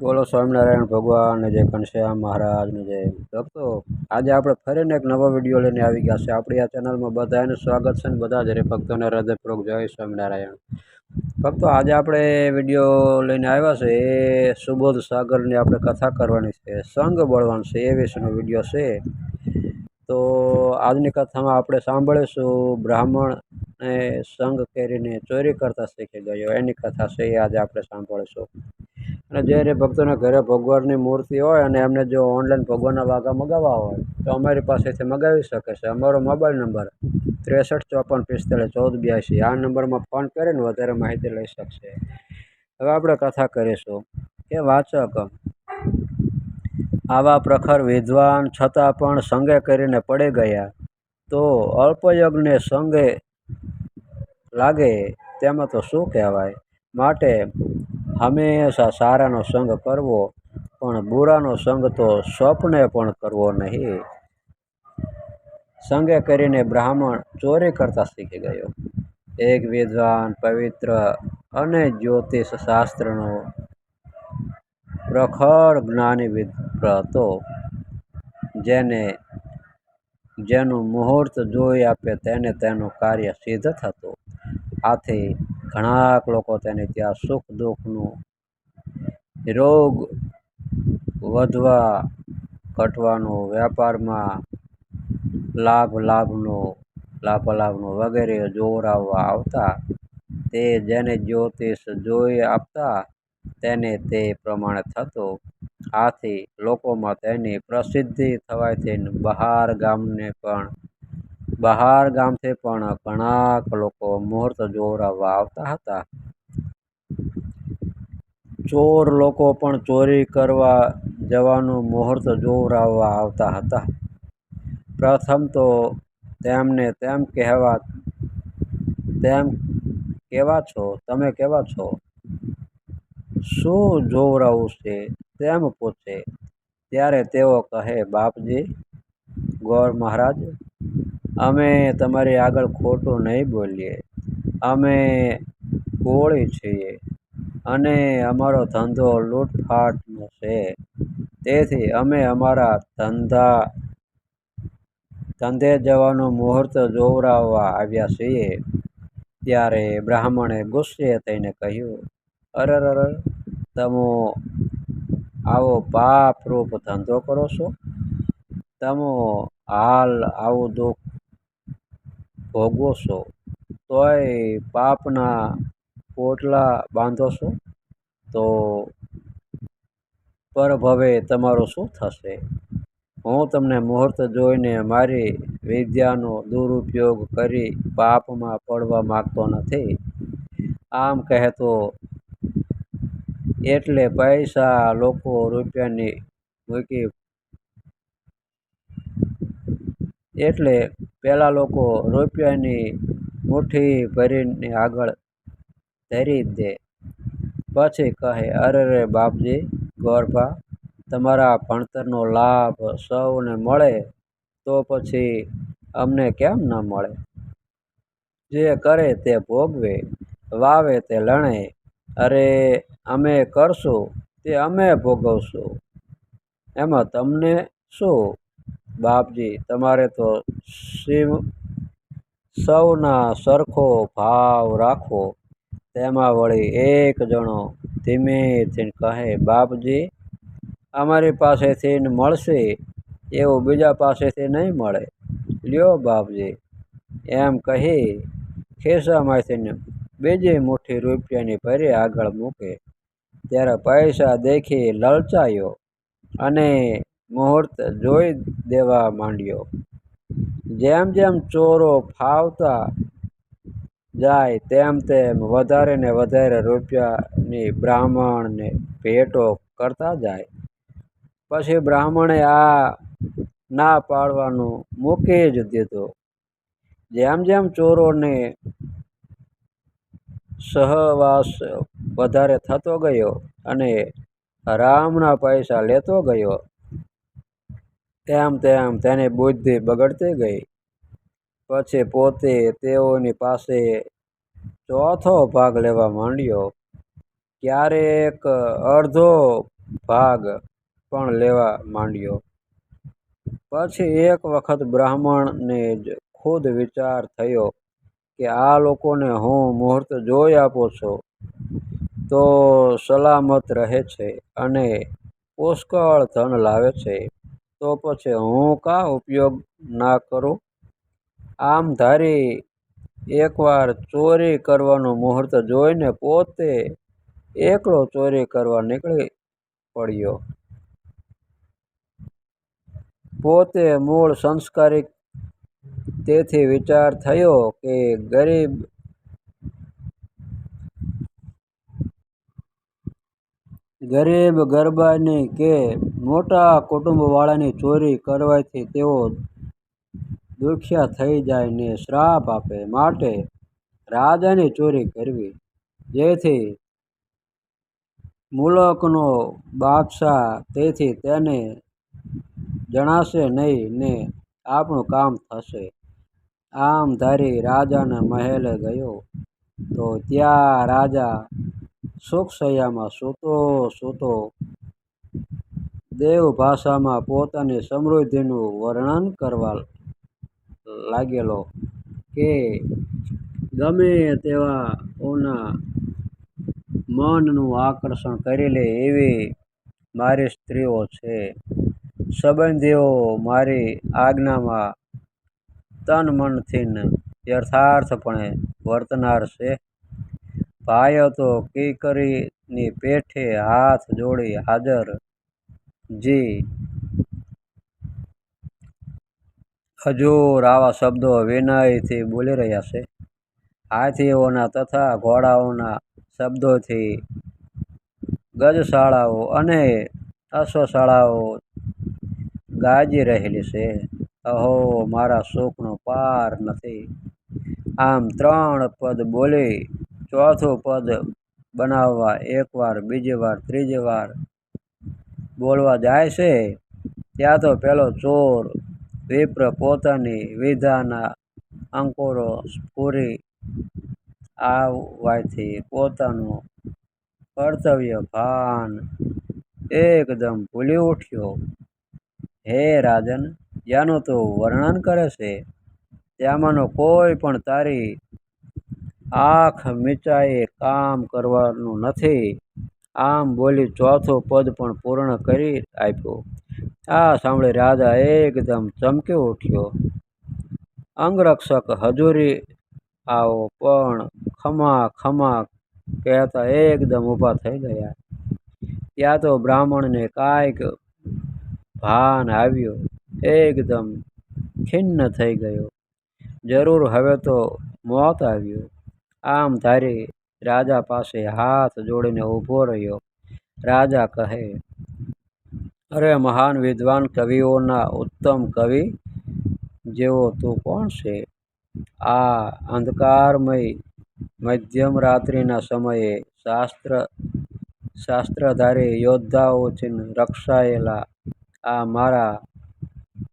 બોલો સ્વામિનારાયણ ભગવાન, જય ઘનશ્યામ મહારાજને જય ભક્તો. આજે આપણે ફરીને એક નવો વીડિયો લઈને આવી ગયા છે આપણી આ ચેનલમાં બધાનું સ્વાગત છે ને બધા જ ભક્તોને હૃદયપૂર્વક જય સ્વામિનારાયણ. ભક્તો, આજે આપણે વીડિયો લઈને આવ્યા છે એ સુબોધ સાગરની આપણે કથા કરવાની છે. સંઘ બળવાન છે એ વિશેનો વીડિયો છે. તો આજની કથામાં આપણે સાંભળીશું બ્રાહ્મણ સંઘ કરીને ચોરી કરતા શીખી ગયો. એની કથા છે એ આજે આપણે સાંભળીશું. અને જ્યારે ભક્તોને ઘરે ભગવાનની મૂર્તિ હોય અને એમને જો ઓનલાઈન ભગવાનના વાઘા મગાવવા હોય, તો અમારી પાસેથી મગાવી શકે છે. અમારો મોબાઈલ નંબર ત્રેસઠ ચોપન પિસ્તાળીસ ચૌદ બ્યાસી આ નંબરમાં ફોન કરીને વધારે માહિતી લઈ શકશે. હવે આપણે કથા કરીશું કે વાચક, આવા પ્રખર વિદ્વાન છતાં પણ સંગે કરીને પડી ગયા, તો અલ્પયજ્ઞને સંગે લાગે, તેમાં તો શું કહેવાય? માટે હંમેશા સારાનો સંગ કરવો, પણ બુરાનો સંગ તો સ્વપ્ને પણ કરવો નહીં. સંગે કરીને બ્રાહ્મણ ચોરી કરતા શીખી ગયો. એક વિદ્વાન, પવિત્ર અને જ્યોતિષ શાસ્ત્રનો પ્રખર જ્ઞાની વિપ્ર હતો, જેને, જેનું મુહૂર્ત જોઈ આપે તેને તેનું કાર્ય સિદ્ધ થતું. આથી ઘણાક લોકો તેને ત્યાં સુખ દુઃખનું રોગ વધવા ઘટવાનો વેપારમાં લાભ લાભનો લાભ લાભનો વગેરે જોવરાવવા આવતા તે જેને જ્યોતિષ જોઈ આપતા તેને તે પ્રમાણે થતો. આથી લોકોમાં તેની પ્રસિદ્ધિ થવાથી બહાર ગામને પણ બહાર ગામથી પણ ઘણાક લોકો મુહૂર્ત જોવરાવવા આવતા હતા. ચોર લોકો પણ ચોરી કરવા જવાનું મુહૂર્ત જોવરાવવા આવતા હતા. પ્રથમ તો તેમને તેમ કહેવા, તેમ કેવા છો, તમે કેવા છો? શું જોવરાવું છે? તેમ પૂછે. ત્યારે તેઓ કહે, બાપજી, ગોર મહારાજ અમે તમારી આગળ ખોટું નહીં બોલીએ. અમે કોળી છીએ અને અમારો ધંધો લૂંટફાટનો છે. તેથી અમે અમારા ધંધા, ધંધે જવાનું મુહૂર્ત જોવરાવવા આવ્યા છીએ. ત્યારે બ્રાહ્મણે ગુસ્સે થઈને કહ્યું અરર તમે આવો પાપરૂપ ધંધો કરો છો? તમે હાલ આવું દુઃખ ભોગવો છો તોય પાપના પોટલા બાંધો છો તો પરભવે તમારું શું થશે? હું તમને મુહૂર્ત જોઈને મારી વિદ્યાનો દુરુપયોગ કરી પાપમાં પડવા માગતો નથી. આમ કહેતો, એટલે પૈસા લોકો રૂપિયાની મૂકી, એટલે પેલા લોકો રૂપિયાની મુઠ્ઠી ભરીને આગળ ધરી દે. પછી કહે, અરે રે બાપજી, ગોરભા, તમારા ભણતરનો લાભ સૌને મળે તો પછી અમને કેમ ન મળે? જે કરે તે ભોગવે, વાવે તે લણે. અરે, અમે કરશું તે અમે ભોગવશું. એમાં તમને શું બાપજી, તમારે તો શિવ સૌના સરખો ભાવ રાખવો. તેમાં વળી એક જણો ધીમેથી કહે, બાપજી, અમારી પાસેથી મળશે, એવું બીજા પાસેથી નહીં મળે. લ્યો બાપજી, એમ કહી ખિસ્સામાંથી બીજી મુઠ્ઠી રૂપિયાની ભરી આગળ મૂકે. ત્યારે પૈસા દેખી લલચાયો અને મુહૂર્ત જોઈ દેવા માંડ્યો. જેમ જેમ ચોરો ફાવતા જાય, તેમ તેમ વધારે ને વધારે રૂપિયાની બ્રાહ્મણને ભેટો કરતા જાય. પછી બ્રાહ્મણે આ ના પાડવાનું મૂકી જ દીધું. જેમ જેમ ચોરોને સહવાસ વધારે થતો ગયો અને રામના પૈસા લેતો ગયો તેમ તેમ તેની બુદ્ધિ બગડતી ગઈ. પછી પોતે તેઓની પાસે ચોથો ભાગ લેવા માંડ્યો. ક્યારેક અડધો ભાગ પણ લેવા માંડ્યો. પછી એક વખત બ્રાહ્મણને જ ખુદ વિચાર થયો કે આ લોકોને હું મુહૂર્ત જોઈ આપું છું. તો સલામત રહે છે અને પુષ્કળ ધન લાવે છે. તો પછી હું કાં ઉપયોગ ના કરું? આમ ધારી એકવાર ચોરી કરવાનું મુહૂર્ત જોઈને પોતે એકલો ચોરી કરવા નીકળી પડ્યો. પોતે મૂળ સંસ્કારી તેથી વિચાર થયો કે ગરીબ ગરબાની કે મોટા કુટુંબવાળાની ચોરી કરવાથી તેઓ દુખ્યા થઈ જાય ને શ્રાપ આપે માટે રાજાની ચોરી કરવી જેથી મુલકનો બાદશાહ તેથી તેને જણાશે નહીં ને આપણું કામ થશે. આમ ધારી રાજાના મહેલે ગયો તો ત્યાં રાજા સુખશય્યામાં સૂતો સૂતો દેવ ભાષામાં પોતાની સમૃદ્ધિનું વર્ણન કરવા લાગેલો કે ગમે તેવાઓના મનનું આકર્ષણ કરી લે એવી મારી સ્ત્રીઓ છે. સંબંધીઓ મારી આજ્ઞામાં તન મનથી યથાર્થપણે વર્તનાર છે. ભાઈઓ તો કીકરીની પેઠે હાથ જોડી હાજર. જી હજૂર આવા શબ્દો વિનયથી બોલી રહ્યા છે. હાથીઓના તથા ઘોડાઓના શબ્દોથી ગજશાળાઓ અને અશ્વશાળાઓ ગાજી રહેલી છે. અહો, મારા સુખનો પાર નથી. આમ ત્રણ પદ બોલી ચોથું પદ બનાવવા એકવાર ત્રીજી વાર બોલવા જાય છે ત્યાં તો પેલો ચોર વિપ્ર પોતાની વિધાના અંકુરો પૂરી આવવાથી પોતાનું કર્તવ્ય ભાન એકદમ ભૂલી ઉઠ્યો. હે રાજન જ્યાંનું તું વર્ણન કરે છે ત્યાંમાંનો કોઈ પણ તારી આંખ મીચાએ કામ કરવાનું નથી. આમ બોલી ચોથો પદ પણ પૂર્ણ કરી આપ્યો આ સાંભળી રાજા એકદમ ચમકી ઉઠ્યો. અંગરક્ષક હજુરી, આવો પણ ખમા ખમા કહેતા એકદમ ઊભા થઈ ગયા. ત્યાં તો બ્રાહ્મણને કાંઈક ભાન આવ્યું. એકદમ ખિન્ન થઈ ગયો. જરૂર, હવે તો મોત આવ્યું. આમ ધારી રાજા પાસે હાથ જોડીને ઊભો રહ્યો. રાજા કહે, અરે મહાન વિદ્વાન કવિઓના ઉત્તમ કવિ જેવો તું કોણ છે? આ અંધકારમય મધ્યમ રાત્રિના સમયે શાસ્ત્ર, શાસ્ત્રધારી યોદ્ધાઓથી રક્ષાયેલા આ મારા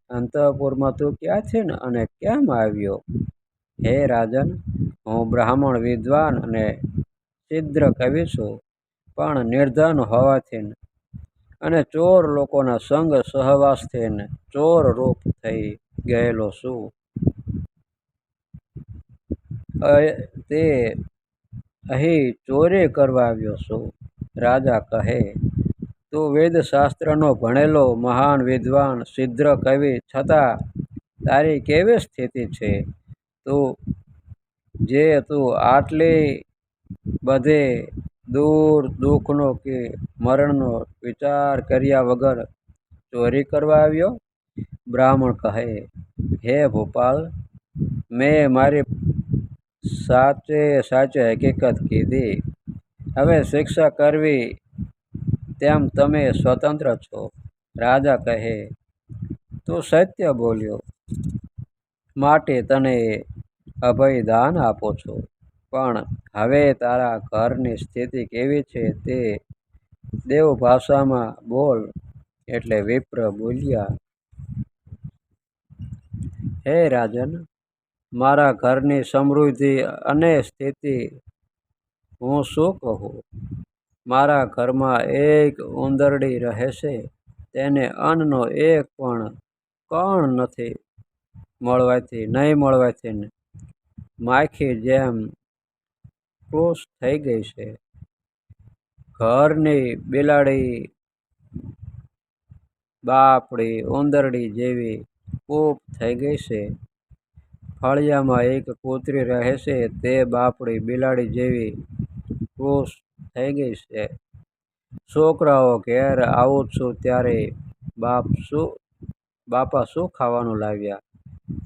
અંતઃપુરમાં તું ક્યાંથી અને કેમ આવ્યો? હે રાજન હું બ્રાહ્મણ વિદ્વાન અને છિદ્ર કવિ છું, પણ નિર્ધન હોવાથી અને ચોર લોકોના સંગ સહવાસથી ચોરરૂપ થઈ ગયેલો છું તે અહીં ચોરી કરવા આવ્યો છું. રાજા કહે, તું વેદશાસ્ત્રનો ભણેલો મહાન વિદ્વાન સિદ્ધ કવિ છતાં તારી કેવી સ્થિતિ છે જે તું આટલી બધે દૂર દુઃખનો કે મરણનો વિચાર કર્યા વગર ચોરી કરવા આવ્યો? બ્રાહ્મણ કહે, હે ભોપાલ, મેં મારી સાચે સાચે હકીકત કીધી. હવે શિક્ષા કરવી તેમ તમે સ્વતંત્ર છો. રાજા કહે, તું સત્ય બોલ્યો માટે તને અભયદાન આપો છો પણ હવે તારા ઘરની સ્થિતિ કેવી છે તે દેવભાષામાં બોલ. એટલે વિપ્ર બોલ્યા, હે રાજન, મારા ઘરની સમૃદ્ધિ અને સ્થિતિ હું શું કહું? મારા ઘરમાં એક ઉંદરડી રહે છે તેને અન્નનો એક પણ કણ નથી મળવાથી, નહીં મળવાથી માખી જેમ ક્રોસ થઈ ગઈ છે. ઘરની બિલાડી બાપડી ઉંદરડી જેવી કૂપ થઈ ગઈ છે. ફળિયામાં એક કૂતરી રહે છે, તે બાપડી બિલાડી જેવી ક્રોસ થઈ ગઈ છે. છોકરાઓ ઘેર આવું છું ત્યારે બાપ શું, બાપા શું ખાવાનું લાવ્યા?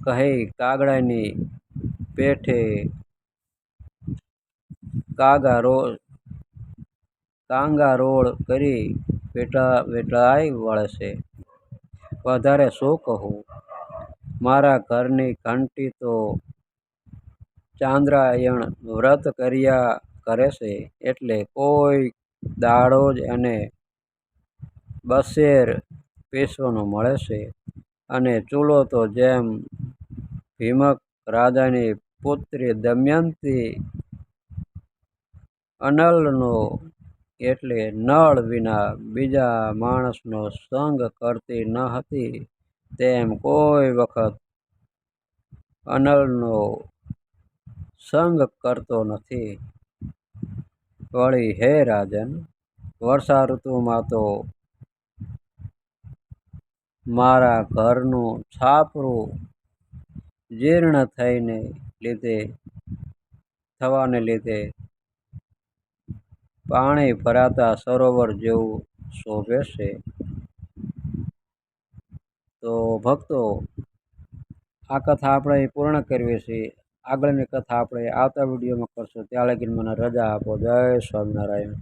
કહી કાગડાની પેઠે કાગા રોળ કાંગા રોળ કરી વેટા વેટાઈ વળશે. વધારે શું કહું? મારા ઘરની ઘંટી તો ચાંદ્રાયણ વ્રત કર્યા કરે છે, એટલે કોઈ દાડો જ એને બસેર પીસવાનું મળે છે. અને ચૂલો તો જેમ ભીમક રાજાની પુત્રી દમયંતી અનલનો એટલે નળ વિના બીજા માણસનો સંગ કરતી ન હતી. તેમ કોઈ વખત અનલનો સંગ કરતો નથી. વળી હે રાજન, વર્ષા ઋતુમાં તો મારા ઘરનું છાપરું જીર્ણ થઈને લીધે, થવાને લીધે પાણી ભરાતા સરોવર જેવું શોભે છે. તો ભક્તો, આ કથા આપણે પૂર્ણ કરવી છે આગળની કથા આપણે આવતા વિડીયોમાં કરશું. ત્યાં લગીને મને રજા આપો. જય સ્વામિનારાયણ.